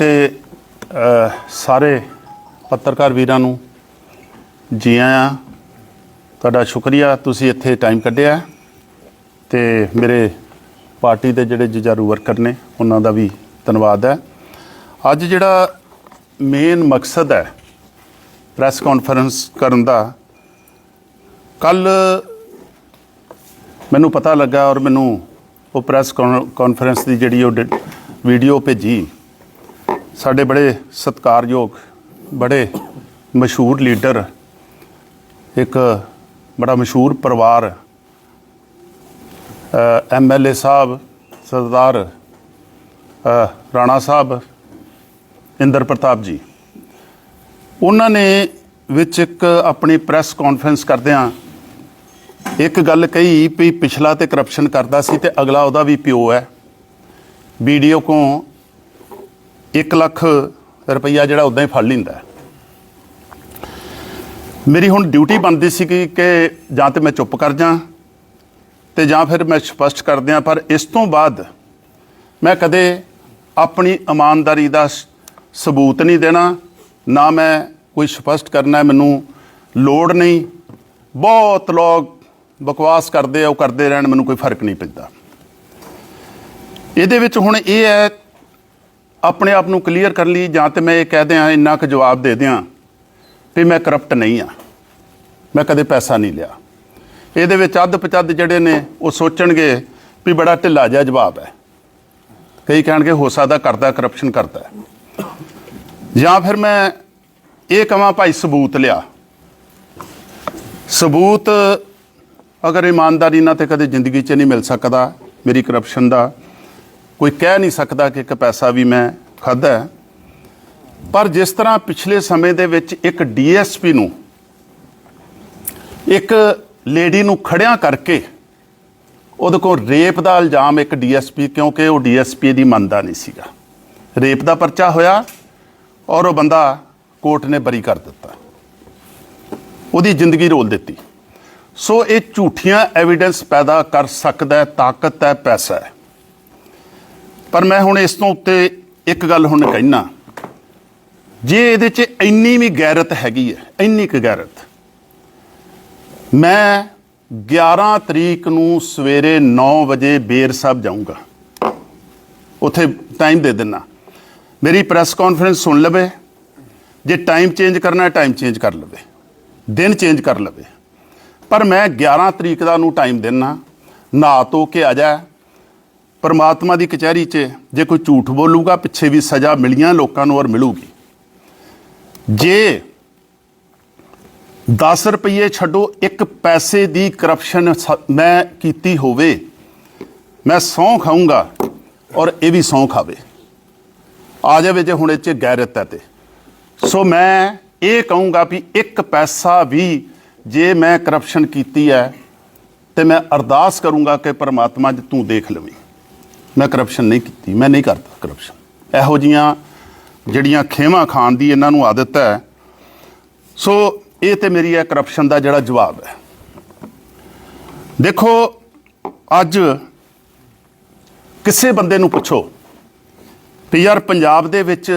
ਤੇ ਸਾਰੇ ਪੱਤਰਕਾਰ ਵੀਰਾਂ ਨੂੰ ਜੀ ਆਇਆਂ। ਤੁਹਾਡਾ ਸ਼ੁਕਰੀਆ, ਤੁਸੀਂ ਇੱਥੇ ਟਾਈਮ ਕੱਢਿਆ। ਤੇ ਮੇਰੇ ਪਾਰਟੀ ਦੇ ਜਿਹੜੇ ਜੁਝਾਰੂ ਵਰਕਰ ਨੇ, ਉਹਨਾਂ ਦਾ ਵੀ ਧੰਨਵਾਦ ਹੈ। ਅੱਜ ਜਿਹੜਾ ਮੇਨ ਮਕਸਦ ਹੈ ਪ੍ਰੈਸ ਕਾਨਫਰੰਸ ਕਰਨ ਦਾ ਕੱਲ ਮੈਨੂੰ ਪਤਾ ਲੱਗਾ ਔਰ ਮੈਨੂੰ ਉਹ ਪ੍ਰੈਸ ਕਾਨਫਰੰਸ ਦੀ ਜਿਹੜੀ ਉਹ ਡ- ਵੀਡੀਓ ਭੇਜੀ। ਸਾਡੇ ਬੜੇ ਸਤਿਕਾਰਯੋਗ, ਬੜੇ ਮਸ਼ਹੂਰ ਲੀਡਰ, ਇੱਕ ਬੜਾ ਮਸ਼ਹੂਰ ਪਰਿਵਾਰ ਐਮਐਲਏ ਸਾਹਿਬ, ਸਰਦਾਰ ਰਾਣਾ ਸਾਹਿਬ, ਇੰਦਰ ਪ੍ਰਤਾਪ ਜੀ। ਉਹਨਾਂ ਨੇ ਵਿੱਚ ਇੱਕ ਆਪਣੀ ਪ੍ਰੈਸ ਕਾਨਫਰੰਸ ਕਰਦਿਆਂ ਇੱਕ ਗੱਲ ਕਹੀ ਵੀ ਪਿਛਲਾ ਤੇ ਕਰਪਸ਼ਨ ਕਰਦਾ ਸੀ ਤੇ ਅਗਲਾ ਉਹਦਾ ਵੀ ਪਿਓ ਹੈ। ਵੀਡੀਓ ਕੋ 1 ਲੱਖ ਰੁਪਈਆ ਜਿਹੜਾ ਉਦਾਂ ਹੀ ਫੜ ਲਿੰਦਾ ਮੇਰੀ ਹੁਣ ਡਿਊਟੀ ਬਣਦੀ ਸੀ ਕਿ ਜਾਂ ਤੇ ਮੈਂ ਚੁੱਪ ਕਰ ਜਾਂ ਤੇ ਜਾਂ ਫਿਰ ਮੈਂ ਸਪਸ਼ਟ ਕਰ ਦਿਆਂ, ਪਰ ਇਸ ਤੋਂ ਬਾਅਦ ਮੈਂ ਕਦੇ ਆਪਣੀ ਇਮਾਨਦਾਰੀ ਦਾ ਸਬੂਤ ਨਹੀਂ ਦੇਣਾ, ਨਾ ਮੈਂ ਕੋਈ ਸਪਸ਼ਟ ਕਰਨਾ ਮੈਨੂੰ ਲੋੜ ਨਹੀਂ। ਬਹੁਤ ਲੋਕ ਬਕਵਾਸ ਕਰਦੇ ਆ, ਉਹ ਕਰਦੇ ਰਹਿਣ, ਮੈਨੂੰ ਕੋਈ ਫ਼ਰਕ ਨਹੀਂ ਪੈਂਦਾ। ਇਹਦੇ ਵਿੱਚ ਹੁਣ ਇਹ ਹੈ ਆਪਣੇ ਆਪ ਨੂੰ ਕਲੀਅਰ ਕਰ ਲਈ ਜਾਂ ਤੇ ਮੈਂ ਇਹ ਕਹਿ ਦਿਆਂ, ਇੰਨਾ ਕੁ ਜਵਾਬ ਦੇ ਦਿਆਂ ਵੀ ਮੈਂ ਕਰਪਟ ਨਹੀਂ ਆ। ਮੈਂ ਕਦੇ ਪੈਸਾ ਨਹੀਂ ਲਿਆ। ਇਹਦੇ ਵਿੱਚ ਅੱਧ ਪਚੱਧ ਜਿਹੜੇ ਨੇ, ਉਹ ਸੋਚਣਗੇ ਵੀ ਬੜਾ ਢਿੱਲਾ ਜਿਹਾ ਜਵਾਬ ਹੈ। ਕਈ ਕਹਿਣਗੇ, ਹੋ ਸਕਦਾ ਕਰਦਾ ਕਰਪਸ਼ਨ ਕਰਦਾ ਜਾਂ ਫਿਰ ਮੈਂ ਇਹ ਕਹਾਂ ਭਾਈ ਸਬੂਤ ਲਿਆ। ਸਬੂਤ ਅਗਰ ਇਮਾਨਦਾਰੀ ਨਾਲ ਤੇ ਕਦੇ ਜ਼ਿੰਦਗੀ 'ਚ ਨਹੀਂ ਮਿਲ ਸਕਦਾ, ਮੇਰੀ ਕਰਪਸ਼ਨ ਦਾ ਕੋਈ ਕਹਿ ਨਹੀਂ ਸਕਦਾ ਕਿ ਇੱਕ ਪੈਸਾ ਵੀ ਮੈਂ ਖਾਦਾ ਪਰ ਜਿਸ ਤਰ੍ਹਾਂ ਪਿਛਲੇ ਸਮੇਂ ਦੇ ਵਿੱਚ ਇੱਕ ਡੀਐਸਪੀ ਨੂੰ, ਇੱਕ ਲੇਡੀ ਨੂੰ ਖੜਿਆਂ ਕਰਕੇ ਉਹਦੇ ਕੋਲ ਰੇਪ ਦਾ ਇਲਜ਼ਾਮ ਇੱਕ ਡੀਐਸਪੀ, ਕਿਉਂਕਿ ਉਹ ਡੀਐਸਪੀ ਦੀ ਮੰਨਦਾ ਨਹੀਂ ਸੀਗਾ। ਰੇਪ ਦਾ ਪਰਚਾ ਹੋਇਆ ਔਰ ਉਹ ਬੰਦਾ ਕੋਰਟ ਨੇ ਬਰੀ ਕਰ ਦਿੱਤਾ। ਉਹਦੀ ਜ਼ਿੰਦਗੀ ਰੋਲ ਦਿੱਤੀ। ਸੋ ਇਹ ਝੂਠੀਆਂ ਐਵੀਡੈਂਸ ਪੈਦਾ ਕਰ ਸਕਦਾ ਹੈ, ਤਾਕਤ ਹੈ, ਪੈਸਾ ਹੈ। ਪਰ ਮੈਂ ਹੁਣ ਇਸ ਤੋਂ ਉੱਤੇ ਇੱਕ ਗੱਲ ਹੁਣ ਕਹਿਣਾ। ਜੇ ਇਹਦੇ 'ਚ ਇੰਨੀ ਵੀ ਗੈਰਤ ਹੈਗੀ ਹੈ, ਇੰਨੀ ਕੁ ਗੈਰਤ। ਮੈਂ 11 ਤਰੀਕ ਨੂੰ ਸਵੇਰੇ 9 ਵਜੇ ਬੇਰ ਸਾਹਿਬ ਜਾਊਂਗਾ। ਉੱਥੇ ਟਾਈਮ ਦੇ ਦੇਣਾ ਮੇਰੀ ਪ੍ਰੈਸ ਕਾਨਫਰੰਸ ਸੁਣ ਲਵੇ। ਜੇ ਟਾਈਮ ਚੇਂਜ ਕਰਨਾ ਹੈ ਟਾਈਮ ਚੇਂਜ ਕਰ ਲਵੇ। ਦਿਨ ਚੇਂਜ ਕਰ ਲਵੇ। ਪਰ ਮੈਂ 11 ਤਰੀਕ ਦਾ ਨੂੰ ਟਾਈਮ ਦੇਣਾ ਨਹਾ ਧੋ ਕੇ ਆ ਜਾ। ਪਰਮਾਤਮਾ ਦੀ ਕਚਹਿਰੀ 'ਚ ਜੇ ਕੋਈ ਝੂਠ ਬੋਲੂਗਾ, ਪਿੱਛੇ ਵੀ ਸਜ਼ਾ ਮਿਲੀਆਂ ਲੋਕਾਂ ਨੂੰ ਔਰ ਮਿਲੂਗੀ। ਜੇ 10 ਰੁਪਏ ਛੱਡੋ, ਇੱਕ ਪੈਸੇ ਦੀ ਕਰਪਸ਼ਨ ਮੈਂ ਕੀਤੀ ਹੋਵੇ, ਮੈਂ ਸਹੁੰ ਖਾਊਂਗਾ ਔਰ ਇਹ ਵੀ ਸਹੁੰ ਖਾਵੇ। ਆ ਜਾਵੇ ਜੇ ਹੁਣ ਇਹ 'ਚ ਗੈਰਤ ਹੈ ਤੇ। ਸੋ ਮੈਂ ਇਹ ਕਹੂੰਗਾ ਵੀ ਇੱਕ ਪੈਸਾ ਵੀ ਜੇ ਮੈਂ ਕਰਪਸ਼ਨ ਕੀਤੀ ਹੈ, ਤੇ ਮੈਂ ਅਰਦਾਸ ਕਰੂੰਗਾ ਕਿ ਪਰਮਾਤਮਾ ਜੀ ਤੂੰ ਦੇਖ ਲਵੀਂ। ਮੈਂ ਕਰਪਸ਼ਨ ਨਹੀਂ ਕੀਤੀ, ਮੈਂ ਨਹੀਂ ਕਰਦਾ ਕਰਪਸ਼ਨ ਇਹੋ ਜੀਆਂ ਜਿਹੜੀਆਂ ਖੇਮਾ ਖਾਨ ਦੀ ਇਹਨਾਂ ਨੂੰ ਆਦਤ ਹੈ। ਸੋ ਇਹ ਤੇ ਮੇਰੀ ਹੈ ਕਰਪਸ਼ਨ ਦਾ ਜਿਹੜਾ ਜਵਾਬ ਹੈ। ਦੇਖੋ, ਅੱਜ ਕਿਸੇ ਬੰਦੇ ਨੂੰ ਪੁੱਛੋ ਵੀ ਯਾਰ ਪੰਜਾਬ ਦੇ ਵਿੱਚ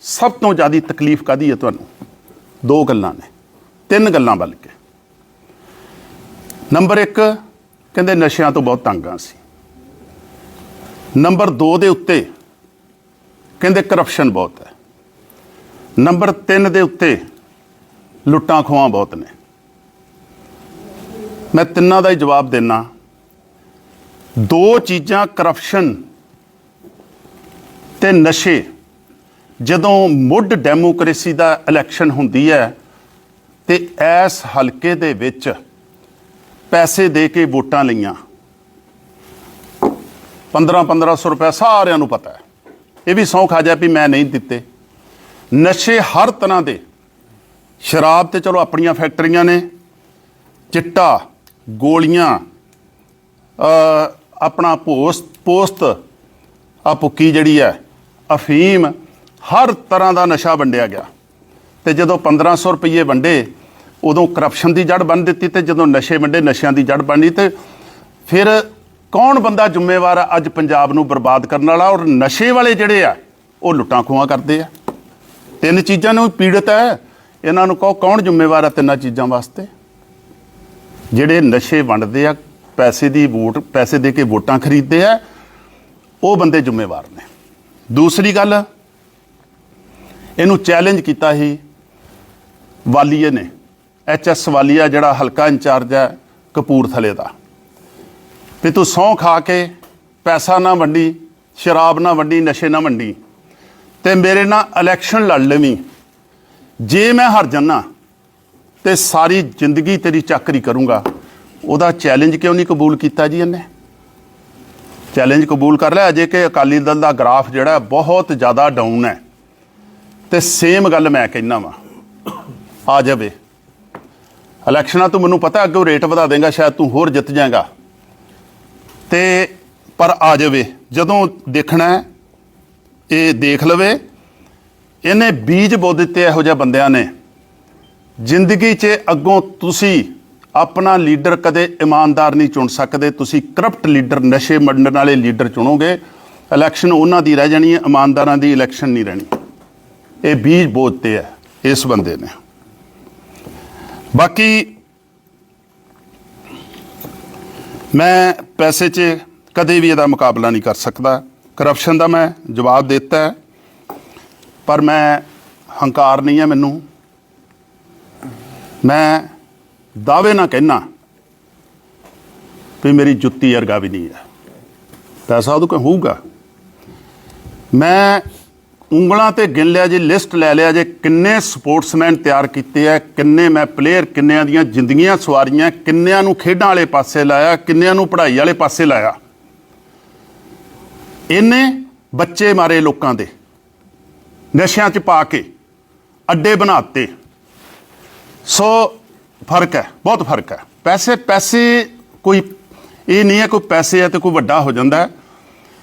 ਸਭ ਤੋਂ ਜ਼ਿਆਦਾ ਤਕਲੀਫ ਕਾਦੀ ਹੈ ਤੁਹਾਨੂੰ? ਦੋ ਗੱਲਾਂ ਨੇ, ਤਿੰਨ ਗੱਲਾਂ ਬਲਕਿ ਨੰਬਰ 1 ਕਹਿੰਦੇ ਨਸ਼ਿਆਂ ਤੋਂ ਬਹੁਤ ਤੰਗ ਆ ਸੀ ਨੰਬਰ 2 ਦੇ ਉੱਤੇ ਕਹਿੰਦੇ ਕਰਪਸ਼ਨ ਬਹੁਤ ਹੈ। ਨੰਬਰ 3 ਦੇ ਉੱਤੇ ਲੁੱਟਾਂ ਖੋਹਾਂ ਬਹੁਤ ਨੇ। ਮੈਂ ਤਿੰਨਾਂ ਦਾ ਹੀ ਜਵਾਬ ਦੇਣਾ ਦੋ ਚੀਜ਼ਾਂ ਕਰਪਸ਼ਨ ਤੇ ਨਸ਼ੇ। ਜਦੋਂ ਮੁੱਢ ਡੈਮੋਕ੍ਰੇਸੀ ਦਾ ਇਲੈਕਸ਼ਨ ਹੁੰਦੀ ਹੈ ਤੇ ਇਸ ਹਲਕੇ ਦੇ ਵਿੱਚ ਪੈਸੇ ਦੇ ਕੇ ਵੋਟਾਂ ਲਈਆਂ। 15 1500 ਰੁਪਏ, ਸਾਰਿਆਂ ਨੂੰ ਪਤਾ ਹੈ। ਇਹ ਵੀ ਸੌਂ ਖਾ ਜਾ ਵੀ ਮੈਂ ਨਹੀਂ ਦਿੱਤੇ। ਨਸ਼ੇ ਹਰ ਤਰ੍ਹਾਂ ਦੇ। ਸ਼ਰਾਬ ਤੇ ਚਲੋ ਆਪਣੀਆਂ ਫੈਕਟਰੀਆਂ ਨੇ। ਚਿੱਟਾ, ਗੋਲੀਆਂ ਆਪਣਾ ਪੋਸਟ ਪੋਸਟ ਆ ਭੁੱਕੀ ਜਿਹੜੀ ਹੈ, ਅਫੀਮ, ਹਰ ਤਰ੍ਹਾਂ ਦਾ ਨਸ਼ਾ ਵੰਡਿਆ ਗਿਆ। ਤੇ ਜਦੋਂ 1500 ਰੁਪਏ ਵੰਡੇ, ਉਦੋਂ ਕਰਪਸ਼ਨ ਦੀ ਜੜ ਬਣ ਦਿੱਤੀ ਤੇ ਜਦੋਂ ਨਸ਼ੇ ਵੰਡੇ, ਨਸ਼ਿਆਂ ਦੀ ਜੜ ਬਣੀ ਤੇ ਫਿਰ ਕੌਣ ਬੰਦਾ ਜ਼ਿੰਮੇਵਾਰ ਆ ਅੱਜ ਪੰਜਾਬ ਨੂੰ ਬਰਬਾਦ ਕਰਨ ਵਾਲਾ? ਔਰ ਨਸ਼ੇ ਵਾਲੇ ਜਿਹੜੇ ਆ, ਉਹ ਲੁੱਟਾਂ ਖੋਹਾਂ ਕਰਦੇ ਆ। ਤਿੰਨ ਚੀਜ਼ਾਂ ਨੂੰ ਪੀੜਤ ਹੈ। ਇਹਨਾਂ ਨੂੰ ਕਹੋ ਕੌਣ ਜ਼ਿੰਮੇਵਾਰ ਹੈ ਤਿੰਨਾਂ ਚੀਜ਼ਾਂ ਵਾਸਤੇ? ਜਿਹੜੇ ਨਸ਼ੇ ਵੰਡਦੇ ਆ, ਪੈਸੇ ਦੀ ਵੋਟ, ਪੈਸੇ ਦੇ ਕੇ ਵੋਟਾਂ ਖਰੀਦਦੇ ਆ, ਉਹ ਬੰਦੇ ਜ਼ਿੰਮੇਵਾਰ ਨੇ। ਦੂਸਰੀ ਗੱਲ, ਇਹਨੂੰ ਚੈਲੰਜ ਕੀਤਾ ਸੀ ਵਾਲੀਏ ਨੇ। ਐਚ ਐਸ ਵਾਲੀਆ ਜਿਹੜਾ ਹਲਕਾ ਇੰਚਾਰਜ ਹੈ ਕਪੂਰਥਲੇ ਦਾ। ਵੀ ਤੂੰ ਸਹੁੰ ਖਾ ਕੇ ਪੈਸਾ ਨਾ ਵੰਡੀ, ਸ਼ਰਾਬ ਨਾ ਵੰਡੀ, ਨਸ਼ੇ ਨਾ ਵੰਡੀ। ਤੇ ਮੇਰੇ ਨਾਲ ਇਲੈਕਸ਼ਨ ਲੜ ਲਵੀਂ। ਜੇ ਮੈਂ ਹਾਰ ਜਾਨਾ, ਤੇ ਸਾਰੀ ਜ਼ਿੰਦਗੀ ਤੇਰੀ ਚੱਕਰੀ ਕਰੂੰਗਾ। ਉਹਦਾ ਚੈਲੰਜ ਕਿਉਂ ਨਹੀਂ ਕਬੂਲ ਕੀਤਾ ਜੀ ਇਹਨੇ? ਚੈਲੰਜ ਕਬੂਲ ਕਰ ਲਿਆ। ਅਜੇ ਕਿ ਅਕਾਲੀ ਦਲ ਦਾ ਗ੍ਰਾਫ ਜਿਹੜਾ ਬਹੁਤ ਜ਼ਿਆਦਾ ਡਾਊਨ ਹੈ। ਤੇ ਸੇਮ ਗੱਲ ਮੈਂ ਕਹਿਣਾ ਵਾਂ। ਆ ਜਾਵੇ। ਇਲੈਕਸ਼ਨਾਂ ਤੋਂ ਮੈਨੂੰ ਪਤਾ, ਅੱਗੇ ਰੇਟ ਵਧਾ ਦੇਗਾ, ਸ਼ਾਇਦ ਤੂੰ ਹੋਰ ਜਿੱਤ ਜਾਏਗਾ। ਤੇ ਪਰ ਆ ਜਾਵੇ, ਜਦੋਂ ਦੇਖਣਾ ਇਹ ਦੇਖ ਲਵੇ, ਇਹਨੇ ਬੀਜ ਬੋ ਦਿੱਤੇ ਇਹੋ ਜਿਹੇ ਬੰਦਿਆਂ ਨੇ। ਜ਼ਿੰਦਗੀ 'ਚ ਅੱਗੋਂ ਤੁਸੀਂ ਆਪਣਾ ਲੀਡਰ ਕਦੇ ਇਮਾਨਦਾਰ ਨਹੀਂ ਚੁਣ ਸਕਦੇ, ਤੁਸੀਂ ਕਰਪਟ ਲੀਡਰ, ਨਸ਼ੇ ਮੰਡਣ ਵਾਲੇ ਲੀਡਰ ਚੁਣੋਗੇ, ਇਲੈਕਸ਼ਨ ਉਹਨਾਂ ਦੀ ਰਹਿ ਜਾਣੀ ਹੈ, ਇਮਾਨਦਾਰਾਂ ਦੀ ਇਲੈਕਸ਼ਨ ਨਹੀਂ ਰਹਿਣੀ। ਇਹ ਬੀਜ ਬੋਤੇ ਹੈ, ਇਸ ਬੰਦੇ ਨੇ। ਬਾਕੀ ਮੈਂ ਪੈਸੇ 'ਚ ਕਦੇ ਵੀ ਇਹਦਾ ਮੁਕਾਬਲਾ ਨਹੀਂ ਕਰ ਸਕਦਾ। ਕਰਪਸ਼ਨ ਦਾ ਮੈਂ ਜਵਾਬ ਦਿੱਤਾ ਹੈ, ਪਰ ਮੈਂ ਹੰਕਾਰ ਨਹੀਂ ਹੈ ਮੈਨੂੰ। ਮੈਂ ਦਾਅਵੇ ਨਾ ਕਹਿਣਾ ਵੀ ਮੇਰੀ ਜੁੱਤੀ ਵਰਗਾ ਵੀ ਨਹੀਂ ਹੈ। ਪੈਸਾ ਉਹਦੇ ਕੋਲ ਹੋਊਗਾ। ਮੈਂ ਉਂਗਲਾਂ ਤੇ ਗਿਣ ਲਿਆ ਜੇ ਲਿਸਟ ਲੈ ਲਿਆ ਜੇ, ਕਿੰਨੇ ਸਪੋਰਟਸਮੈਨ ਤਿਆਰ ਕੀਤੇ ਆ, ਕਿੰਨੇ ਮੈਂ ਪਲੇਅਰ ਕਿੰਨਿਆਂ ਦੀਆਂ ਜ਼ਿੰਦਗੀਆਂ ਸਵਾਰੀਆਂ, ਕਿੰਨਿਆਂ ਨੂੰ ਖੇਡਾਂ ਵਾਲੇ ਪਾਸੇ ਲਾਇਆ, ਕਿੰਨਿਆਂ ਨੂੰ ਪੜ੍ਹਾਈ ਵਾਲੇ ਪਾਸੇ ਲਾਇਆ। ਇਹਨੇ ਬੱਚੇ ਮਾਰੇ ਲੋਕਾਂ ਦੇ, ਨਸ਼ਿਆਂ 'ਚ ਪਾ ਕੇ, ਅੱਡੇ ਬਣਾਤੇ। ਸੋ ਫ਼ਰਕ ਹੈ, ਬਹੁਤ ਫ਼ਰਕ ਹੈ। ਪੈਸੇ ਪੈਸੇ ਕੋਈ, ਇਹ ਨਹੀਂ ਹੈ ਕੋਈ ਪੈਸੇ ਹੈ ਤੇ ਕੋਈ ਵੱਡਾ ਹੋ ਜਾਂਦਾ ਹੈ।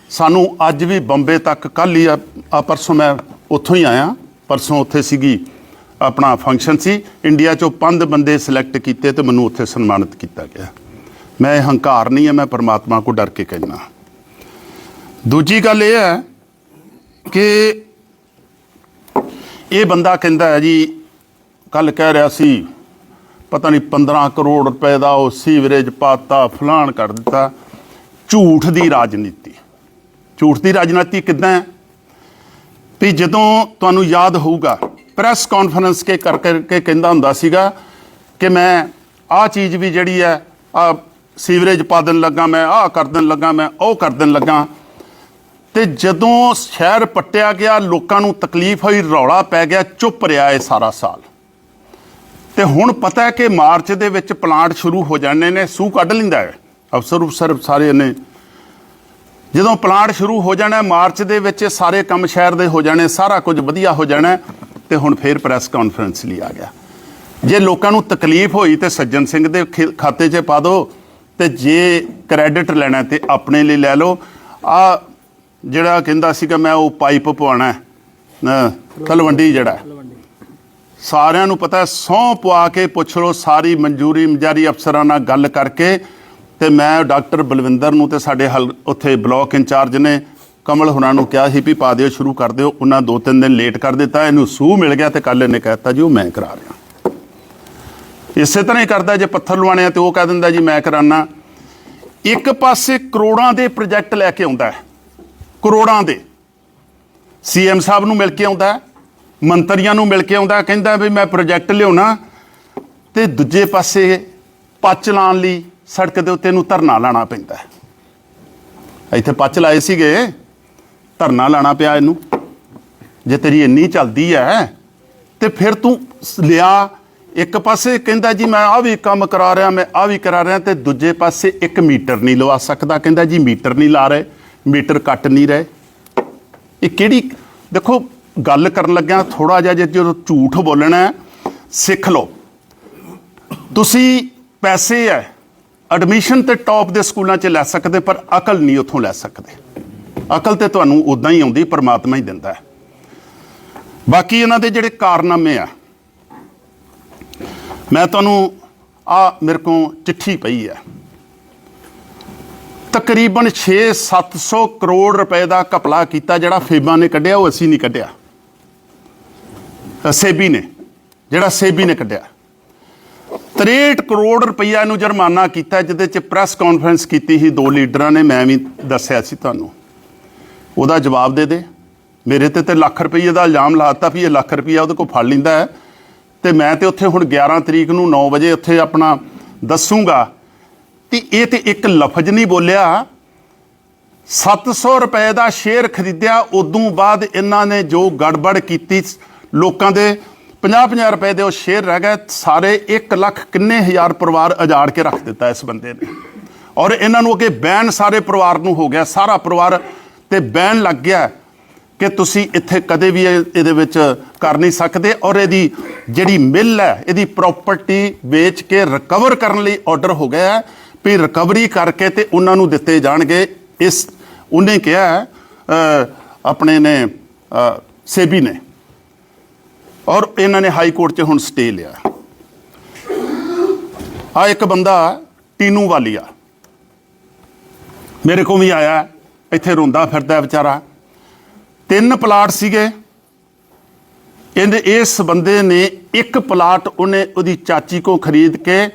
ਸਾਨੂੰ ਅੱਜ ਵੀ ਬੰਬੇ ਤੱਕ ਕੱਲ ਹੀ ਆ ਪਰਸੋਂ ਮੈਂ ਉੱਥੋਂ ਹੀ ਆਇਆ। ਪਰਸੋਂ ਉੱਥੇ ਸੀਗੀ ਆਪਣਾ ਫੰਕਸ਼ਨ ਸੀ। ਇੰਡੀਆ ਚੋਂ ਪੰਜ ਬੰਦੇ ਸਿਲੈਕਟ ਕੀਤੇ ਤੇ ਮੈਨੂੰ ਉੱਥੇ ਸਨਮਾਨਿਤ ਕੀਤਾ ਗਿਆ। ਮੈਂ ਇਹ ਹੰਕਾਰ ਨਹੀਂ ਹੈ, ਮੈਂ ਪਰਮਾਤਮਾ ਕੋ ਡਰ ਕੇ ਕਹਿਣਾ ਦੂਜੀ ਗੱਲ ਇਹ ਹੈ ਕਿ ਇਹ ਬੰਦਾ ਕਹਿੰਦਾ ਹੈ ਜੀ ਕੱਲ ਕਹਿ ਰਿਹਾ ਸੀ, ਪਤਾ ਨਹੀਂ 15 ਕਰੋੜ ਰੁਪਏ ਦਾ ਉਹ ਸੀਵਰੇਜ ਪਾਤਾ ਫਲਾਨ ਕਰ ਦਿੱਤਾ। ਝੂਠ ਦੀ ਰਾਜਨੀਤੀ। ਝੂਠ ਦੀ ਰਾਜਨੀਤੀ ਕਿੱਦਾਂ ਹੈ? ਵੀ ਜਦੋਂ ਤੁਹਾਨੂੰ ਯਾਦ ਹੋਊਗਾ ਪ੍ਰੈਸ ਕਾਨਫਰੰਸ ਕੇ ਕਰ ਕਰਕੇ ਕਹਿੰਦਾ ਹੁੰਦਾ ਸੀਗਾ ਕਿ ਮੈਂ ਆਹ ਚੀਜ਼ ਵੀ ਜਿਹੜੀ ਹੈ ਆ ਸੀਵਰੇਜ ਪਾ ਦੇਣ ਲੱਗਾ ਮੈਂ, ਆਹ ਕਰ ਦੇਣ ਲੱਗਾ ਮੈਂ, ਉਹ ਕਰ ਦੇਣ ਲੱਗਾ। ਤੇ ਜਦੋਂ ਸ਼ਹਿਰ ਪੱਟਿਆ ਗਿਆ, ਲੋਕਾਂ ਨੂੰ ਤਕਲੀਫ ਹੋਈ, ਰੌਲਾ ਪੈ ਗਿਆ, ਚੁੱਪ ਰਿਹਾ ਇਹ ਸਾਰਾ ਸਾਲ। ਤੇ ਹੁਣ ਪਤਾ ਹੈ ਕਿ ਮਾਰਚ ਦੇ ਵਿੱਚ ਪਲਾਂਟ ਸ਼ੁਰੂ ਹੋ ਜਾਣੇ ਨੇ ਸੂ ਕੱਢ ਲਿੰਦਾ ਹੈ। ਅਫਸਰ ਅਫਸਰ ਸਾਰੇ ਨੇ ਜਦੋਂ ਪਲਾਂਟ ਸ਼ੁਰੂ ਹੋ ਜਾਣਾ ਮਾਰਚ ਦੇ ਵਿੱਚ ਸਾਰੇ ਕੰਮ ਸ਼ਹਿਰ ਦੇ ਹੋ ਜਾਣੇ ਸਾਰਾ ਕੁਝ ਵਧੀਆ ਹੋ ਜਾਣਾ ਤੇ ਹੁਣ ਫੇਰ ਪ੍ਰੈਸ ਕਾਨਫਰੰਸ ਲਈ ਆ ਗਿਆ। ਜੇ ਲੋਕਾਂ ਨੂੰ ਤਕਲੀਫ ਹੋਈ ਤੇ ਸੱਜਣ ਸਿੰਘ ਦੇ ਖਾਤੇ 'ਚ ਪਾ ਦਿਓ ਤੇ ਜੇ ਕ੍ਰੈਡਿਟ ਲੈਣਾ ਤੇ ਆਪਣੇ ਲਈ ਲੈ ਲਓ। ਆ ਜਿਹੜਾ ਕਹਿੰਦਾ ਸੀਗਾ ਮੈਂ ਉਹ ਪਾਈਪ ਅਹ, ਤਲਵੰਡੀ ਜਿਹੜਾ। ਸਾਰਿਆਂ ਨੂੰ ਪਤਾ ਸੌ ਪਵਾ ਕੇ ਪੁੱਛ ਲਓ ਸਾਰੀ ਮਨਜ਼ੂਰੀ ਮਜਾਰੀ ਅਫਸਰਾਂ ਨਾਲ ਗੱਲ ਕਰਕੇ ਤੇ ਮੈਂ ਡਾਕਟਰ ਬਲਵਿੰਦਰ ਨੂੰ ਤੇ ਸਾਡੇ ਹਲ ਉੱਥੇ ਬਲਾਕ ਇੰਚਾਰਜ ਨੇ ਕਮਲ ਹੁਣਾਂ ਨੂੰ ਕਿਹਾ ਸੀ ਵੀ ਪਾ ਦਿਓ, ਸ਼ੁਰੂ ਕਰ ਦਿਓ। ਉਹਨਾਂ ਦੋ ਤਿੰਨ ਦਿਨ ਲੇਟ ਕਰ ਦਿੱਤਾ। ਇਹਨੂੰ ਸੂਹ ਮਿਲ ਗਿਆ ਤੇ ਕੱਲ ਇਹਨੇ ਕਹਿਤਾ ਜੀ, ਉਹ ਮੈਂ ਕਰਾ ਰਿਹਾ। ਇਸੇ ਤਰ੍ਹਾਂ ਹੀ ਕਰਦਾ ਜੇ ਪੱਥਰ ਲਵਾਣੇ ਆ ਤੇ ਉਹ ਕਹਿ ਦਿੰਦਾ ਜੀ, ਮੈਂ ਕਰਾਨਾ। ਇੱਕ ਪਾਸੇ ਕਰੋੜਾਂ ਦੇ ਪ੍ਰੋਜੈਕਟ ਲੈ ਕੇ ਆਉਂਦਾ ਹੈ। ਕਰੋੜਾਂ ਦੇ। ਸੀਐਮ ਸਾਹਿਬ ਨੂੰ ਮਿਲ ਕੇ ਆਉਂਦਾ ਮੰਤਰੀਆਂ ਨੂੰ ਮਿਲ ਕੇ ਆਉਂਦਾ ਕਹਿੰਦਾ ਵੀ ਮੈਂ ਪ੍ਰੋਜੈਕਟ ਲਿਆਉਣਾ ਤੇ ਦੂਜੇ ਪਾਸੇ ਪੱਚ ਲਾਉਣ ਲਈ ਸੜਕ ਦੇ ਉੱਤੇ ਨੂੰ ਧਰਨਾ ਲਾਣਾ ਪੈਂਦਾ ਹੈ। ਇੱਥੇ ਪੱਚ ਲਾਏ ਸੀਗੇ, ਧਰਨਾ ਲਾਣਾ ਪਿਆ ਇਹਨੂੰ। ਜੇ ਤੇਰੀ ਇੰਨੀ ਚੱਲਦੀ ਹੈ, ਤੇ ਫਿਰ ਤੂੰ ਲਿਆ, ਇੱਕ ਪਾਸੇ ਕਹਿੰਦਾ ਜੀ ਮੈਂ ਆ ਵੀ ਕੰਮ ਕਰਾ ਰਿਹਾ, ਮੈਂ ਆ ਵੀ ਕਰਾ ਰਿਹਾ, ਤੇ ਦੂਜੇ ਪਾਸੇ ਇੱਕ ਮੀਟਰ ਨਹੀਂ ਲਵਾ ਸਕਦਾ। ਕਹਿੰਦਾ ਜੀ ਮੀਟਰ ਨਹੀਂ ਲਾ ਰਹੇ, ਮੀਟਰ ਕੱਟ ਨਹੀਂ ਰਹੇ। ਇਹ ਕਿਹੜੀ, ਦੇਖੋ, ਗੱਲ ਕਰਨ ਲੱਗਿਆ ਥੋੜਾ ਜਿਹਾ ਜੇ ਜਦੋਂ ਝੂਠ ਬੋਲਣਾ ਸਿੱਖ ਲਓ। ਤੁਸੀਂ ਪੈਸੇ ਹੈ ਐਡਮਿਸ਼ਨ ਤੇ ਟੌਪ ਦੇ ਸਕੂਲਾਂ 'ਚ ਲੈ ਸਕਦੇ, ਪਰ ਅਕਲ ਨਹੀਂ ਉੱਥੋਂ ਲੈ ਸਕਦੇ। ਅਕਲ ਤੇ ਤੁਹਾਨੂੰ ਉਦਾਂ ਹੀ ਆਉਂਦੀ, ਪਰਮਾਤਮਾ ਹੀ ਦਿੰਦਾ ਹੈ। ਬਾਕੀ ਇਹਨਾਂ ਦੇ ਜਿਹੜੇ ਕਾਰਨਾਮੇ ਆ, ਮੈਂ ਤੁਹਾਨੂੰ ਆ ਮੇਰੇ ਕੋਲ ਚਿੱਠੀ ਪਈ ਆ ਤਕਰੀਬਨ 6-700 ਕਰੋੜ ਰੁਪਏ ਦਾ ਘਪਲਾ ਕੀਤਾ, ਜਿਹੜਾ ਫੇਬਾਂ ਨੇ ਕੱਢਿਆ, ਉਹ ਅਸੀਂ ਨਹੀਂ ਕੱਢਿਆ। ਸੇਬੀ ਨੇ, ਜਿਹੜਾ ਸੇਬੀ ਨੇ ਕੱਢਿਆ। 63 ਕਰੋੜ ਰੁਪਈਆ ਨੂੰ ਜੁਰਮਾਨਾ ਕੀਤਾ, ਜਿਹਦੇ ਚ ਪ੍ਰੈਸ ਕਾਨਫਰੰਸ ਕੀਤੀ ਸੀ, ਦੋ ਲੀਡਰਾਂ ਨੇ, ਮੈਂ ਵੀ ਦੱਸਿਆ ਸੀ ਤੁਹਾਨੂੰ। ਉਹਦਾ ਜਵਾਬ ਦੇ ਦੇ। ਮੇਰੇ ਤੇ ਤੇ ਲੱਖ ਰੁਪਈਏ ਦਾ ਇਲਜ਼ਾਮ ਲਾਤਾ ਵੀ ਇਹ ਲੱਖ ਰੁਪਈਆ ਉਹਦੇ ਕੋਲ ਫੜ ਲਿੰਦਾ ਹੈ। ਤੇ ਮੈਂ ਤੇ ਉੱਥੇ ਹੁਣ 11 ਤਰੀਕ ਨੂੰ 9 ਵਜੇ ਉੱਥੇ ਆਪਣਾ ਦੱਸੂਗਾ। ਤੇ ਇਹ ਤੇ ਇੱਕ ਲਫ਼ਜ਼ ਨਹੀਂ ਬੋਲਿਆ। 700 ਰੁਪਏ ਦਾ ਸ਼ੇਅਰ ਖਰੀਦਿਆ, ਉਦੋਂ ਬਾਅਦ ਇਹਨਾਂ ਨੇ ਜੋ ਗੜਬੜ ਕੀਤੀ, ਲੋਕਾਂ ਦੇ 50-50 ਰੁਪਏ ਦੇ ਉਹ ਸ਼ੇਅਰ ਰਹਿ ਗਏ, ਸਾਰੇ 1 ਲੱਖ ਕਿੰਨੇ ਹਜ਼ਾਰ ਪਰਿਵਾਰ ਉਜਾੜ ਕੇ ਰੱਖ ਦਿੱਤਾ ਇਸ ਬੰਦੇ ਨੇ। ਔਰ ਇਹਨਾਂ ਨੂੰ ਅੱਗੇ ਬੈਨ ਸਾਰੇ ਪਰਿਵਾਰ ਨੂੰ ਹੋ ਗਿਆ, ਸਾਰਾ ਪਰਿਵਾਰ ਤੇ ਬੈਨ ਲੱਗ ਗਿਆ ਕਿ ਤੁਸੀਂ ਇੱਥੇ ਕਦੇ ਵੀ ਇਹ- ਇਹਦੇ ਵਿੱਚ ਕਰ ਨਹੀਂ ਸਕਦੇ। ਔਰ ਇਹਦੀ ਜਿਹੜੀ ਮਿਲ ਹੈ, ਇਹਦੀ ਪ੍ਰਾਪਰਟੀ ਵੇਚ ਕੇ ਰਿਕਵਰ ਕਰਨ ਲਈ ਆਰਡਰ ਹੋ ਗਿਆ ਹੈ, ਵੀ ਰਿਕਵਰੀ ਕਰਕੇ ਤੇ ਉਹਨਾਂ ਨੂੰ ਦਿੱਤੇ ਜਾਣਗੇ। ਇਸ ਉਹਨੇ ਕਿਹਾ ਆਪਣੇ ਨੇ ਸੇਬੀ ਨੇ। ਔਰ ਇਹਨਾਂ ਨੇ ਹਾਈ ਕੋਰਟ 'ਚ ਹੁਣ ਸਟੇ ਲਿਆ। ਆ ਇੱਕ ਬੰਦਾ ਟੀਨੂ ਵਾਲੀਆ। ਮੇਰੇ ਕੋਲ ਵੀ ਆਇਆ, ਇੱਥੇ ਰੋਂਦਾ ਫਿਰਦਾ ਵਿਚਾਰਾ। ਤਿੰਨ ਪਲਾਟ ਸੀਗੇ। ਇਹਦੇ ਇਸ ਬੰਦੇ ਨੇ ਇੱਕ ਪਲਾਟ ਉਹਨੇ ਉਹਦੀ ਚਾਚੀ ਕੋ ਖਰੀਦ ਕੇ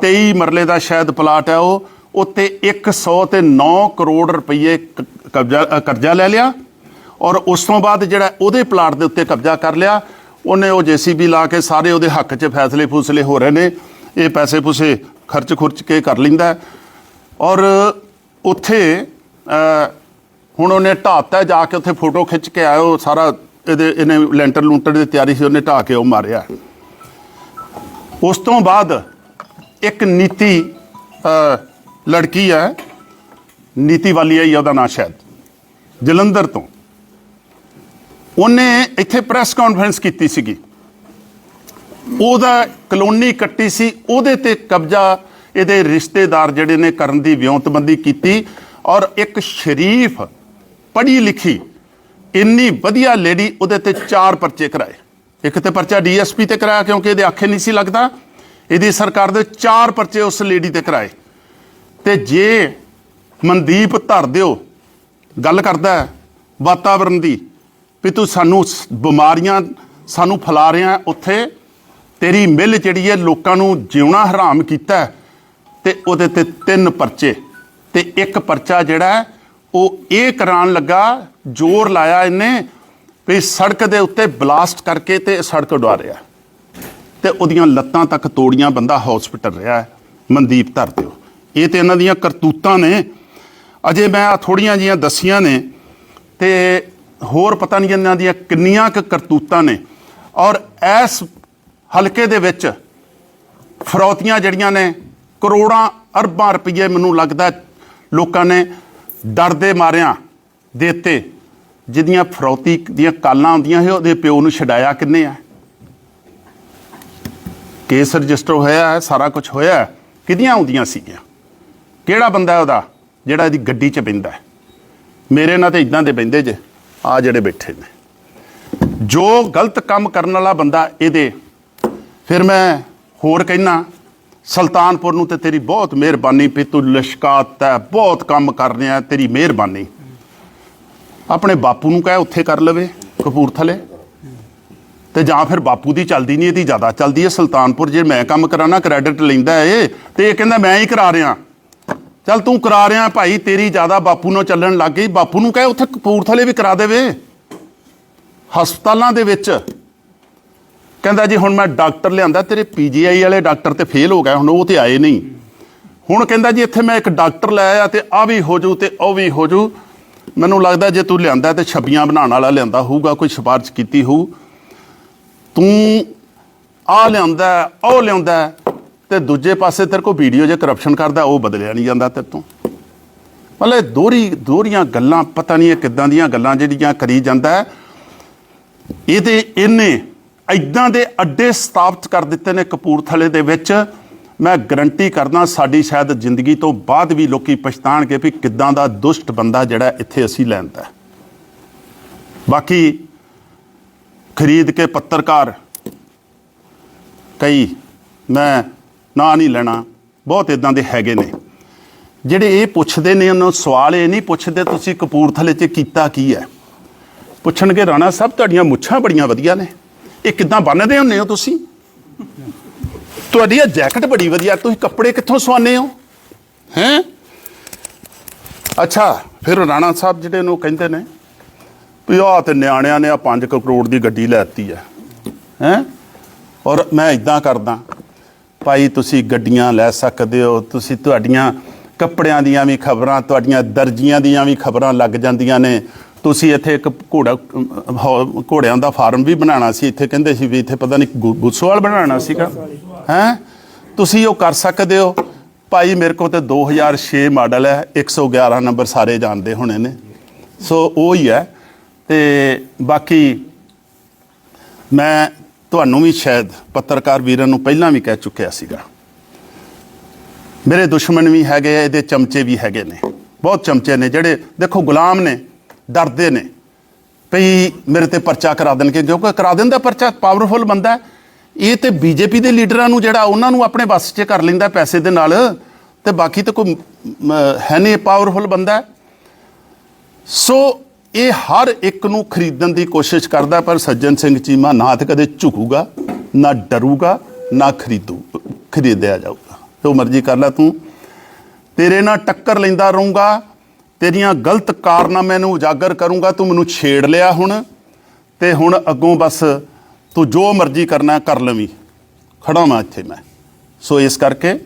23 ਮਰਲੇ ਦਾ ਸ਼ਾਇਦ ਪਲਾਟ ਹੈ ਉਹ, ਉੱਤੇ 100 ਤੇ 9 ਕਰੋੜ ਰੁਪਏ ਕ- ਕਬਜ਼ਾ ਕਰਜ਼ਾ ਲੈ ਲਿਆ। ਔਰ ਉਸ ਤੋਂ ਬਾਅਦ ਜਿਹੜਾ ਉਹਦੇ ਪਲਾਟ ਦੇ ਉੱਤੇ ਕਬਜ਼ਾ ਕਰ ਲਿਆ ਉਹਨੇ ਉਹ ਜੀਸੀਬੀ ਲਾ ਕੇ ਸਾਰੇ ਉਹਦੇ ਹੱਕ 'ਚ ਫੈਸਲੇ ਫੂਸਲੇ ਹੋ ਰਹੇ ਨੇ। ਇਹ ਪੈਸੇ ਪੂਸੇ ਖਰਚ ਖੁਰਚ ਕੇ ਕਰ ਲਿੰਦਾ ਔਰ ਉੱਥੇ ਹੁਣ ਉਹਨੇ ਢਾਤਾ ਜਾ ਕੇ ਉੱਥੇ ਫੋਟੋ ਖਿੱਚ ਕੇ ਆਇਓ ਸਾਰਾ ਇਹਦੇ, ਇਹਨੇ ਲੈਂਟਰ ਲੂੰਟਰ ਦੀ ਤਿਆਰੀ ਸੀ, ਉਹਨੇ ਢਾ ਕੇ ਉਹ ਮਾਰਿਆ। ਉਸ ਤੋਂ ਬਾਅਦ ਇੱਕ ਨੀਤੀ ਲੜਕੀ ਹੈ ਨੀਤੀ ਵਾਲੀ ਹੈ ਉਹਦਾ ਨਾਂ ਸ਼ਾਇਦ, ਜਲੰਧਰ ਤੋਂ। ਉਹਨੇ ਇੱਥੇ ਪ੍ਰੈਸ ਕਾਨਫਰੰਸ ਕੀਤੀ ਸੀਗੀ। ਉਹਦਾ ਕਲੋਨੀ ਕੱਟੀ ਸੀ, ਉਹਦੇ ਤੇ ਕਬਜ਼ਾ ਇਹਦੇ ਰਿਸ਼ਤੇਦਾਰ ਜਿਹੜੇ ਨੇ ਕਰਨ ਦੀ ਵਿਉਂਤਬੰਦੀ ਕੀਤੀ ਔਰ ਇੱਕ ਸ਼ਰੀਫ ਪੜ੍ਹੀ ਲਿਖੀ ਇੰਨੀ ਵਧੀਆ ਲੇਡੀ ਉਹਦੇ ਤੇ ਚਾਰ ਪਰਚੇ ਕਰਾਏ। ਇੱਕ ਤੇ ਪਰਚਾ ਡੀਐਸਪੀ ਤੇ ਕਰਾਇਆ ਕਿਉਂਕਿ ਇਹਦੇ ਆਖੇ ਨਹੀਂ ਸੀ ਲੱਗਦਾ। ਇਹਦੀ ਸਰਕਾਰ ਦੇ ਚਾਰ ਪਰਚੇ ਉਸ ਲੇਡੀ ਤੇ ਕਰਾਏ। ਤੇ ਜੇ ਮਨਦੀਪ ਧਰ ਦਿਓ, ਗੱਲ ਕਰਦਾ ਹੈ ਵਾਤਾਵਰਣ ਦੀ ਵੀ ਤੂੰ ਸਾਨੂੰ ਸ- ਬਿਮਾਰੀਆਂ ਸਾਨੂੰ ਫੈਲਾ ਰਿਹਾ ਉੱਥੇ। ਤੇਰੀ ਮਿਲ ਜਿਹੜੀ ਹੈ ਲੋਕਾਂ ਨੂੰ ਜਿਉਣਾ ਹਰਾਮ ਕੀਤਾ ਹੈ, ਤੇ ਉਹਦੇ ਤੇ ਤਿੰਨ ਪਰਚੇ। ਤੇ ਇੱਕ ਪਰਚਾ ਜਿਹੜਾ ਉਹ ਇਹ ਕਰਾਉਣ ਲੱਗਾ ਜ਼ੋਰ ਲਾਇਆ ਇਹਨੇ ਵੀ ਸੜਕ ਦੇ ਉੱਤੇ ਬਲਾਸਟ ਕਰਕੇ ਤੇ ਸੜਕ ਉਡਾ ਰਿਹਾ ਤੇ ਉਹਦੀਆਂ ਲੱਤਾਂ ਤੱਕ ਤੋੜੀਆਂ ਬੰਦਾ ਹਸਪੀਟਲ ਰਿਹਾ ਮਨਦੀਪ ਧਰ ਦਿਓ। ਇਹ ਤੇ ਇਹਨਾਂ ਦੀਆਂ ਕਰਤੂਤਾਂ ਨੇ। ਅਜੇ ਮੈਂ ਆ ਥੋੜੀਆਂ ਜੀਆਂ ਦਸੀਆਂ ਨੇ। ਤੇ ਹੋਰ ਪਤਾ ਨਹੀਂ ਇਹਨਾਂ ਦੀਆਂ ਕਿੰਨੀਆਂ ਕੁ ਕਰਤੂਤਾਂ ਨੇ। ਔਰ ਇਸ ਹਲਕੇ ਦੇ ਵਿੱਚ ਫਰੌਤੀਆਂ ਜਿਹੜੀਆਂ ਨੇ, ਕਰੋੜਾਂ ਅਰਬਾਂ ਰੁਪਏ ਮੈਨੂੰ ਲੱਗਦਾ ਲੋਕਾਂ ਨੇ ਡਰ ਦੇ ਮਾਰਿਆਂ ਦੇਤੇ ਜਿਹਦੀਆਂ ਫਰੌਤੀ ਦੀਆਂ ਕਾਲਾਂ ਆਉਂਦੀਆਂ ਸੀ, ਉਹਦੇ ਪਿਓ ਨੂੰ ਛਡਾਇਆ ਕਿੰਨੇ ਆ? ਕੇਸ ਰਜਿਸਟਰ ਹੋਇਆ ਹੈ, ਸਾਰਾ ਕੁਝ ਹੋਇਆ ਕਿਹਦੀਆਂ ਆਉਂਦੀਆਂ ਸੀਗੀਆਂ? ਕਿਹੜਾ ਬੰਦਾ ਉਹਦਾ ਜਿਹੜਾ ਇਹਦੀ ਗੱਡੀ 'ਚ ਬੈਂਦਾ ਮੇਰੇ ਨਾਲ ਤੇ ਇਦਾਂ ਦੇ ਬੈਂਦੇ ਜੇ। ਆ ਜਿਹੜੇ ਬੈਠੇ ਨੇ। ਜੋ ਗਲਤ ਕੰਮ ਕਰਨ ਵਾਲਾ ਬੰਦਾ ਇਹਦੇ। ਫਿਰ ਮੈਂ ਹੋਰ ਕਹਿਣਾ ਸੁਲਤਾਨਪੁਰ ਨੂੰ ਤੇ ਤੇਰੀ ਬਹੁਤ ਮਿਹਰਬਾਨੀ, ਵੀ ਤੂੰ ਲਸ਼ਕਾਤ ਹੈ ਬਹੁਤ ਕੰਮ ਕਰ ਰਿਹਾ, ਤੇਰੀ ਮਿਹਰਬਾਨੀ। ਆਪਣੇ ਬਾਪੂ ਨੂੰ ਕਹਿ, ਉੱਥੇ ਕਰ ਲਵੇ ਕਪੂਰਥਲੇ। ਤੇ ਜਾਂ ਫਿਰ ਬਾਪੂ ਦੀ ਚੱਲਦੀ ਨਹੀਂ, ਇਹਦੀ ਜ਼ਿਆਦਾ ਚੱਲਦੀ ਹੈ। ਸੁਲਤਾਨਪੁਰ ਜੇ ਮੈਂ ਕੰਮ ਕਰਾਣਾ ਕ੍ਰੈਡਿਟ ਲੈਂਦਾ ਏ, ਤੇ ਇਹ ਕਹਿੰਦਾ, ਮੈਂ ਹੀ ਕਰਾ ਰਿਹਾ। ਚੱਲ ਤੂੰ ਕਰਾ ਰਿਹਾ ਭਾਈ, ਤੇਰੀ ਜ਼ਿਆਦਾ ਬਾਪੂ ਨੂੰ ਚੱਲਣ ਲੱਗ ਗਈ। ਬਾਪੂ ਨੂੰ ਕਹੇ, ਉੱਥੇ ਕਪੂਰਥਲੇ ਵੀ ਕਰਾ ਦੇਵੇ। ਹਸਪਤਾਲਾਂ ਦੇ ਵਿੱਚ। ਕਹਿੰਦਾ ਜੀ, ਹੁਣ ਮੈਂ ਡਾਕਟਰ ਲਿਆਂਦਾ, ਤੇਰੇ ਪੀਜੀਆਈ ਵਾਲੇ ਡਾਕਟਰ ਤੇ ਫੇਲ ਹੋ ਗਏ ਹੁਣ ਉਹ ਤੇ ਆਏ ਨਹੀਂ। ਹੁਣ ਕਹਿੰਦਾ ਜੀ, ਇੱਥੇ ਮੈਂ ਇੱਕ ਡਾਕਟਰ ਲੈ ਆਇਆ ਤੇ ਆ ਵੀ ਹੋ ਜੂ ਤੇ ਉਹ ਵੀ ਹੋ ਜੂ। ਮੈਨੂੰ ਲੱਗਦਾ ਜੇ ਤੂੰ ਲਿਆਂਦਾ ਤੇ ਛੱਬੀਆਂ ਬਣਾਉਣ ਵਾਲਾ ਲਿਆਂਦਾ ਹੋਊਗਾ, ਕੋਈ ਸਿਫਾਰਿਸ਼ ਕੀਤੀ ਹੋਊ। ਤੂੰ ਆ ਲਿਆਂਦਾ, ਉਹ ਲਿਆਂਦਾ ਤੇ ਦੂਜੇ ਪਾਸੇ ਤੇਰੇ ਕੋ ਵੀਡੀਓ ਜੇ ਕਰਪਸ਼ਨ ਕਰਦਾ, ਉਹ ਬਦਲਿਆ ਨਹੀਂ ਜਾਂਦਾ ਤੇਰੇ ਤੋਂ। ਮਤਲਬ ਦੋਹਰੀ, ਦੋਹਰੀਆਂ ਗੱਲਾਂ, ਪਤਾ ਨਹੀਂ ਇਹ ਕਿੱਦਾਂ ਦੀਆਂ ਗੱਲਾਂ ਜਿਹੜੀਆਂ ਕਰੀ ਜਾਂਦਾ ਹੈ। ਇਹਦੇ ਇਹਨੇ ਇਦਾਂ ਦੇ ਅੱਡੇ ਸਥਾਪਿਤ ਕਰ ਦਿੱਤੇ ਨੇ ਕਪੂਰਥਲੇ ਦੇ ਵਿੱਚ। ਮੈਂ ਗਰੰਟੀ ਕਰਦਾ ਸਾਡੀ ਸ਼ਾਇਦ ਜ਼ਿੰਦਗੀ ਤੋਂ ਬਾਅਦ ਵੀ ਲੋਕੀ ਪਛਤਾਣਗੇ ਵੀ ਕਿੱਦਾਂ ਦਾ ਦੁਸ਼ਟ ਬੰਦਾ ਜਿਹੜਾ ਇੱਥੇ ਅਸੀਂ ਲੈਂਦਾ ਬਾਕੀ ਖਰੀਦ ਕੇ ਪੱਤਰਕਾਰ ਕਈ, ਮੈਂ ਨਾਂ ਨਹੀਂ ਲੈਣਾ। ਬਹੁਤ ਇਦਾਂ ਦੇ ਹੈਗੇ ਨੇ। ਜਿਹੜੇ ਇਹ ਪੁੱਛਦੇ ਨੇ, ਉਹਨਾਂ ਸਵਾਲ ਇਹ ਨਹੀਂ ਪੁੱਛਦੇ ਤੁਸੀਂ ਕਪੂਰਥਲੇ 'ਚ ਕੀਤਾ ਕੀ ਹੈ। ਪੁੱਛਣਗੇ, ਰਾਣਾ ਸਾਹਿਬ, ਤੁਹਾਡੀਆਂ ਮੁੱਛਾਂ ਬੜੀਆਂ ਵਧੀਆ ਨੇ। ਇਹ ਕਿੱਦਾਂ ਬੰਨਦੇ ਹੁੰਦੇ ਹੋ ਤੁਸੀਂ? ਤੁਹਾਡੀ ਇਹ ਜੈਕਟ ਬੜੀ ਵਧੀਆ, ਤੁਸੀਂ ਕੱਪੜੇ ਕਿੱਥੋਂ ਸਵਾਨੇ ਹੋ? ਹੈਂ? ਅੱਛਾ, ਫਿਰ ਰਾਣਾ ਸਾਹਿਬ ਜਿਹੜੇ ਨੂੰ ਕਹਿੰਦੇ ਨੇ, ਵੀ ਆਹ ਤੇ ਨਿਆਣਿਆਂ ਨੇ ਆ 5 ਕਰੋੜ ਦੀ ਗੱਡੀ ਲੈਤੀ ਹੈ। ਹੈਂ? ਔਰ ਮੈਂ ਇਦਾਂ ਕਰਦਾ। ਭਾਈ ਤੁਸੀਂ ਗੱਡੀਆਂ ਲੈ ਸਕਦੇ ਹੋ, ਤੁਸੀਂ ਤੁਹਾਡੀਆਂ ਕੱਪੜਿਆਂ ਦੀਆਂ ਵੀ ਖਬਰਾਂ, ਤੁਹਾਡੀਆਂ ਦਰਜੀਆਂ ਦੀਆਂ ਵੀ ਖਬਰਾਂ ਲੱਗ ਜਾਂਦੀਆਂ ਨੇ। ਤੁਸੀਂ ਇੱਥੇ ਇੱਕ ਘੋੜਾ ਹੋ- ਘੋੜਿਆਂ ਦਾ ਫਾਰਮ ਵੀ ਬਣਾਉਣਾ ਸੀ, ਇੱਥੇ ਕਹਿੰਦੇ ਸੀ ਵੀ ਇੱਥੇ ਪਤਾ ਨਹੀਂ ਗੁ- ਗੁੱਸੋਵਾਲ ਬਣਾਉਣਾ ਸੀਗਾ। ਹੈਂ? ਤੁਸੀਂ ਉਹ ਕਰ ਸਕਦੇ ਹੋ। ਭਾਈ ਮੇਰੇ ਕੋਲ ਤੇ 2006 ਮਾਡਲ ਹੈ 111 ਨੰਬਰ ਸਾਰੇ ਜਾਣਦੇ ਹੋਣੇ ਨੇ। ਸੋ ਉਹ ਹੀ ਹੈ। ਤੇ ਬਾਕੀ ਮੈਂ ਤੁਹਾਨੂੰ ਵੀ ਸ਼ਾਇਦ ਪੱਤਰਕਾਰ ਵੀਰਾਂ ਨੂੰ ਪਹਿਲਾਂ ਵੀ ਕਹਿ ਚੁੱਕਿਆ ਸੀਗਾ। ਮੇਰੇ ਦੁਸ਼ਮਣ ਵੀ ਹੈਗੇ ਆ, ਇਹਦੇ ਚਮਚੇ ਵੀ ਹੈਗੇ ਨੇ। ਬਹੁਤ ਚਮਚੇ ਨੇ ਜਿਹੜੇ, ਦੇਖੋ, ਗੁਲਾਮ ਨੇ, ਡਰਦੇ ਨੇ। ਭਈ ਮੇਰੇ ਤੇ ਪਰਚਾ ਕਰਾ ਦੇਣਗੇ, ਕਿਉਂਕਿ ਕਰਾ ਦਿੰਦਾ ਪਰਚਾ ਪਾਵਰਫੁਲ ਬੰਦਾ ਹੈ। ਇਹ ਤੇ ਬੀਜੇਪੀ ਦੇ ਲੀਡਰਾਂ ਨੂੰ ਜਿਹੜਾ, ਉਹਨਾਂ ਨੂੰ ਆਪਣੇ ਵੱਸ 'ਚ ਕਰ ਲੈਂਦਾ ਪੈਸੇ ਦੇ ਨਾਲ, ਤੇ ਬਾਕੀ ਤਾਂ ਕੋਈ ਹੈ ਨਹੀਂ ਪਾਵਰਫੁਲ ਬੰਦਾ ਸੋ ਇਹ ਹਰ ਇੱਕ ਨੂੰ ਖਰੀਦਣ ਦੀ ਕੋਸ਼ਿਸ਼ ਕਰਦਾ, ਪਰ ਸੱਜਣ ਸਿੰਘ ਚੀਮਾ ਨਾ ਤੇ ਕਦੇ ਝੁਕੂਗਾ, ਨਾ ਡਰੂਗਾ, ਨਾ ਖਰੀਦੂ, ਖਰੀਦਿਆ ਜਾਊਗਾ। ਜੋ ਮਰਜ਼ੀ ਕਰ ਲੈ ਤੂੰ। ਤੇਰੇ ਨਾਲ ਟੱਕਰ ਲੈਂਦਾ ਰਹੂੰਗਾ, ਤੇਰੀਆਂ ਗਲਤ ਕਾਰਨਾਮਿਆਂ ਨੂੰ ਉਜਾਗਰ ਕਰੂੰਗਾ, ਤੂੰ ਮੈਨੂੰ ਛੇੜ ਲਿਆ ਹੁਣ, ਤੇ ਹੁਣ ਅੱਗੋਂ ਬਸ ਤੂੰ ਜੋ ਮਰਜ਼ੀ ਕਰਨਾ ਕਰ ਲਵੀਂ। ਖੜਾ ਮੈਂ ਇੱਥੇ ਮੈਂ। ਸੋ ਇਸ ਕਰਕੇ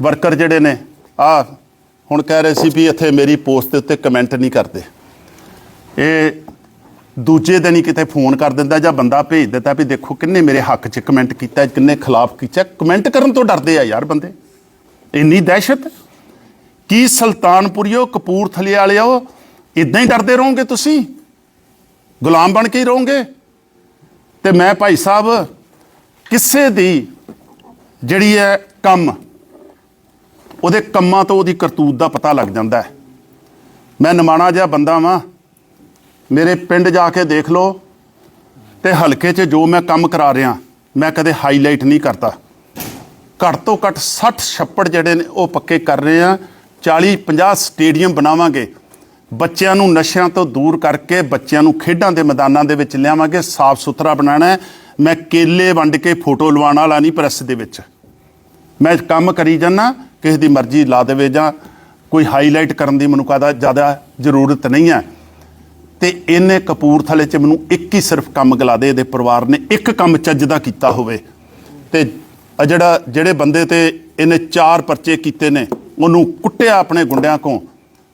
ਵਰਕਰ ਜਿਹੜੇ ਨੇ ਆ ਹੁਣ ਕਹਿ ਰਹੇ ਸੀ ਵੀ ਇੱਥੇ ਮੇਰੀ ਪੋਸਟ ਦੇ ਉੱਤੇ ਕਮੈਂਟ ਨਹੀਂ ਕਰਦੇ। ਇਹ ਦੂਜੇ ਦਿਨ ਹੀ ਕਿਤੇ ਫੋਨ ਕਰ ਦਿੰਦਾ ਜਾਂ ਬੰਦਾ ਭੇਜ ਦਿੰਦਾ ਵੀ ਦੇਖੋ ਕਿੰਨੇ ਮੇਰੇ ਹੱਕ 'ਚ ਕਮੈਂਟ ਕੀਤਾ, ਕਿੰਨੇ ਖਿਲਾਫ ਕੀਤਾ। ਕਮੈਂਟ ਕਰਨ ਤੋਂ ਡਰਦੇ ਆ ਯਾਰ ਬੰਦੇ। ਇੰਨੀ ਦਹਿਸ਼ਤ। ਕੀ ਸੁਲਤਾਨਪੁਰੀਓ, ਕਪੂਰਥਲੇ ਵਾਲਿਓ ਇਦਾਂ ਹੀ ਡਰਦੇ ਰਹੋਗੇ ਤੁਸੀਂ? ਗੁਲਾਮ ਬਣ ਕੇ ਹੀ ਰਹੋਗੇ। ਤੇ ਮੈਂ ਭਾਈ ਸਾਹਿਬ, ਕਿਸੇ ਦੀ ਜਿਹੜੀ ਹੈ ਕੰਮ ਉਹਦੇ ਕੰਮਾਂ ਤੋਂ ਉਹਦੀ ਕਰਤੂਤ ਦਾ ਪਤਾ ਲੱਗ ਜਾਂਦਾ ਹੈ। ਮੈਂ ਨਿਮਾਣਾ ਜਿਹਾ ਬੰਦਾ ਵਾਂ। ਮੇਰੇ ਪਿੰਡ ਜਾ ਕੇ ਦੇਖ ਲਓ ਤੇ ਹਲਕੇ 'ਚ ਜੋ ਮੈਂ ਕੰਮ ਕਰਾ ਰਿਹਾ, ਮੈਂ ਕਦੇ ਹਾਈਲਾਈਟ ਨਹੀਂ ਕਰਦਾ। ਘੱਟ ਤੋਂ ਘੱਟ 60 ਛੱਪੜ ਜਿਹੜੇ ਨੇ ਉਹ ਪੱਕੇ ਕਰ ਰਹੇ ਆ 40 50 ਸਟੇਡੀਅਮ ਬਣਾਵਾਂਗੇ। ਬੱਚਿਆਂ ਨੂੰ ਨਸ਼ਿਆਂ ਤੋਂ ਦੂਰ ਕਰਕੇ ਬੱਚਿਆਂ ਨੂੰ ਖੇਡਾਂ ਦੇ ਮੈਦਾਨਾਂ ਦੇ ਵਿੱਚ ਲਿਆਵਾਂਗੇ। ਸਾਫ਼ ਸੁਥਰਾ ਬਣਾਉਣਾ ਹੈ। ਮੈਂ ਕੇਲੇ ਵੰਡ ਕੇ ਫੋਟੋ ਲਵਾਉਣ ਵਾਲਾ ਨਹੀਂ ਪ੍ਰੈਸ ਦੇ ਵਿੱਚ। ਮੈਂ ਕੰਮ ਕਰੀ ਜਾਂਦਾ ਕਿਸੇ ਦੀ ਮਰਜ਼ੀ ਲਾ ਦੇਵੇ ਜਾਂ ਕੋਈ ਹਾਈਲਾਈਟ ਕਰਨ ਦੀ ਮੈਨੂੰ ਕਹਦਾ ਜ਼ਿਆਦਾ ਜ਼ਰੂਰਤ ਨਹੀਂ ਹੈ। ਤੇ ਇਹਨੇ ਕਪੂਰਥਲੇ 'ਚ ਮੈਨੂੰ ਇੱਕ ਹੀ ਸਿਰਫ ਕੰਮ ਗਲਾ ਦੇ ਇਹਦੇ ਪਰਿਵਾਰ ਨੇ ਇੱਕ ਕੰਮ ਚੱਜ ਦਾ ਕੀਤਾ ਹੋਵੇ। ਤੇ ਆ ਜਿਹੜਾ ਜਿਹੜੇ ਬੰਦੇ ਤੇ ਇਹਨੇ ਚਾਰ ਪਰਚੇ ਕੀਤੇ ਨੇ ਉਹਨੂੰ ਕੁੱਟਿਆ ਆਪਣੇ ਗੁੰਡਿਆਂ ਕੋ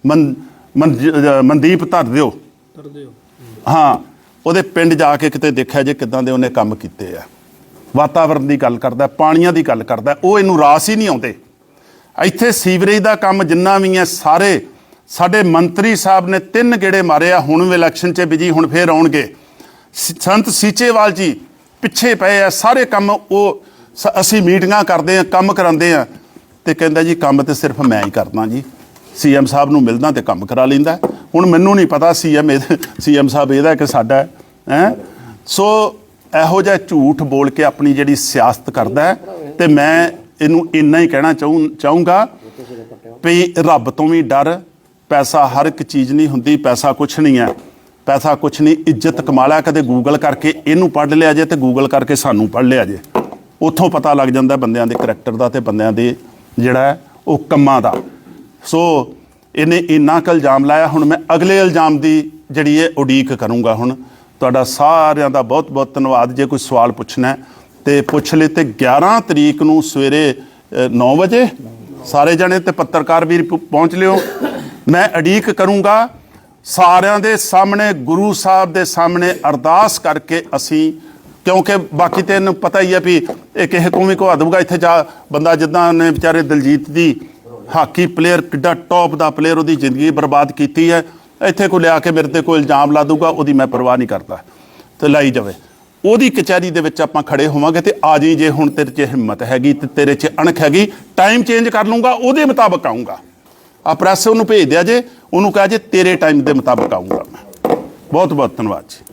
ਮਨ ਮਨ- ਅਹ ਮਨਦੀਪ ਧਰ ਦਿਓ। ਹਾਂ ਉਹਦੇ ਪਿੰਡ ਜਾ ਕੇ ਕਿਤੇ ਦੇਖਿਆ ਜੇ ਕਿਦਾਂ ਦੇ ਉਹਨੇ ਕੰਮ ਕੀਤੇ ਆ। ਵਾਤਾਵਰਣ ਦੀ ਗੱਲ ਕਰਦਾ, ਪਾਣੀਆਂ ਦੀ ਗੱਲ ਕਰਦਾ, ਉਹ ਇਹਨੂੰ ਰਾਸ ਹੀ ਨਹੀਂ ਆਉਂਦੇ। ਇੱਥੇ ਸੀਵਰੇਜ ਦਾ ਕੰਮ ਜਿੰਨਾ ਵੀ ਹੈ, ਸਾਰੇ ਸਾਡੇ ਮੰਤਰੀ ਸਾਹਿਬ ਨੇ ਤਿੰਨ ਗੇੜੇ ਮਾਰੇ ਆ ਹੁਣ ਵੀ ਇਲੈਕਸ਼ਨ 'ਚ ਬਿਜ਼ੀ, ਹੁਣ ਫੇਰ ਆਉਣਗੇ। ਸੰਤ ਸੀਚੇਵਾਲ ਜੀ ਪਿੱਛੇ ਪਏ ਆ, ਸਾਰੇ ਕੰਮ ਉਹ ਸ- ਅਸੀਂ ਮੀਟਿੰਗਾਂ ਕਰਦੇ ਆ, ਕੰਮ ਕਰਾਉਂਦੇ ਆ, ਤੇ ਕਹਿੰਦਾ ਜੀ, ਕੰਮ ਤੇ ਸਿਰਫ ਮੈਂ ਹੀ ਕਰਦਾ ਜੀ। ਸੀਐਮ ਸਾਹਿਬ ਨੂੰ ਮਿਲਦਾ ਤੇ ਕੰਮ ਕਰਾ ਲੈਂਦਾ। ਹੁਣ ਮੈਨੂੰ ਨਹੀਂ ਪਤਾ ਸੀਐਮ ਸੀਐਮ ਸਾਹਿਬ ਇਹਦਾ ਕਿ ਸਾਡਾ ਹੈ? ਸੋ ਇਹੋ ਜਿਹਾ ਝੂਠ ਬੋਲ ਕੇ ਆਪਣੀ ਜਿਹੜੀ ਸਿਆਸਤ ਕਰਦਾ ਹੈ ਤੇ ਮੈਂ ਇਹਨੂੰ ਇੰਨਾ ਹੀ ਕਹਿਣਾ ਚਾਹੂੰ, ਚਾਹੂੰਗਾ ਵੀ ਰੱਬ ਤੋਂ ਵੀ ਡਰ, ਪੈਸਾ ਹਰ ਇੱਕ ਚੀਜ਼ ਨਹੀਂ ਹੁੰਦੀ, ਪੈਸਾ ਕੁਛ ਨਹੀਂ ਹੈ। ਪੈਸਾ ਕੁਛ ਨਹੀਂ, ਇੱਜ਼ਤ ਕਮਾ ਲਿਆ ਕਦੇ ਗੂਗਲ ਕਰਕੇ ਇਹਨੂੰ ਪੜ੍ਹ ਲਿਆ ਜੇ ਤੇ ਗੂਗਲ ਕਰਕੇ ਸਾਨੂੰ ਪੜ੍ਹ ਲਿਆ ਜੇ। ਉੱਥੋਂ ਪਤਾ ਲੱਗ ਜਾਂਦਾ ਬੰਦਿਆਂ ਦੇ ਕਰੈਕਟਰ ਦਾ ਤੇ ਬੰਦਿਆਂ ਦੇ ਜਿਹੜਾ ਉਹ ਕੰਮਾਂ ਦਾ। ਸੋ ਇਹਨੇ ਇੰਨਾ ਕੁ ਇਲਜ਼ਾਮ ਲਾਇਆ, ਹੁਣ ਮੈਂ ਅਗਲੇ ਇਲਜ਼ਾਮ ਦੀ ਜਿਹੜੀ ਹੈ ਉਡੀਕ ਕਰੂੰਗਾ ਹੁਣ। ਤੁਹਾਡਾ ਸਾਰਿਆਂ ਦਾ ਬਹੁਤ ਬਹੁਤ ਧੰਨਵਾਦ। ਜੇ ਕੋਈ ਸਵਾਲ ਪੁੱਛਣਾ ਹੈ ਤੇ ਪੁੱਛ ਲੈ ਤੇ 11 ਤਰੀਕ ਨੂੰ ਸਵੇਰੇ 9 ਵਜੇ ਸਾਰੇ ਜਣੇ ਤੇ ਪੱਤਰਕਾਰ ਵੀਰ ਪਹੁੰਚ ਲਿਓ। ਮੈਂ ਉਡੀਕ ਕਰੂੰਗਾ, ਸਾਰਿਆਂ ਦੇ ਸਾਹਮਣੇ, ਗੁਰੂ ਸਾਹਿਬ ਦੇ ਸਾਹਮਣੇ ਅਰਦਾਸ ਕਰਕੇ ਅਸੀਂ, ਕਿਉਂਕਿ ਬਾਕੀ ਤੇ ਇਹਨੂੰ ਪਤਾ ਹੀ ਹੈ ਵੀ ਇਹ ਕਿਸੇ ਕੋਲ ਵੀ ਕੋ ਦਊਗਾ। ਇੱਥੇ ਜਾ ਬੰਦਾ ਜਿੱਦਾਂ ਨੇ ਵਿਚਾਰੇ ਦਲਜੀਤ ਦੀ ਹਾਕੀ ਪਲੇਅਰ ਕਿੱਡਾ ਟੌਪ ਦਾ ਪਲੇਅਰ ਉਹਦੀ ਜ਼ਿੰਦਗੀ ਬਰਬਾਦ ਕੀਤੀ ਹੈ। ਇੱਥੇ ਕੋ ਲਿਆ ਕੇ ਮੇਰੇ ਤੇ ਕੋਈ ਇਲਜ਼ਾਮ ਲਾ ਦੂਗਾ ਉਹਦੀ ਮੈਂ ਪਰਵਾਹ ਨਹੀਂ ਕਰਦਾ ਤੇ ਲਾਈ ਜਾਵੇ। ਉਹਦੀ ਕਚਹਿਰੀ ਦੇ ਵਿੱਚ ਆਪਾਂ ਖੜੇ ਹੋਵਾਂਗੇ ਤੇ ਆ ਜੀ ਜੇ ਹੁਣ ਤੇਰੇ 'ਚ ਹਿੰਮਤ ਹੈਗੀ ਤੇ ਤੇਰੇ 'ਚ ਅਣਖ ਹੈਗੀ ਟਾਈਮ ਚੇਂਜ ਕਰ ਲੂੰਗਾ ਉਹਦੇ ਮੁਤਾਬਕ ਆਉਂਗਾ ਆ ਪ੍ਰੈਸ ਉਹਨੂੰ ਭੇਜ ਦਿਆ ਜੇ, ਉਹਨੂੰ ਕਹਾਂ ਜੇ ਤੇਰੇ ਟਾਈਮ ਦੇ ਮੁਤਾਬਕ ਆਉਂਗਾ ਮੈਂ। ਬਹੁਤ ਬਹੁਤ ਧੰਨਵਾਦ ਜੀ।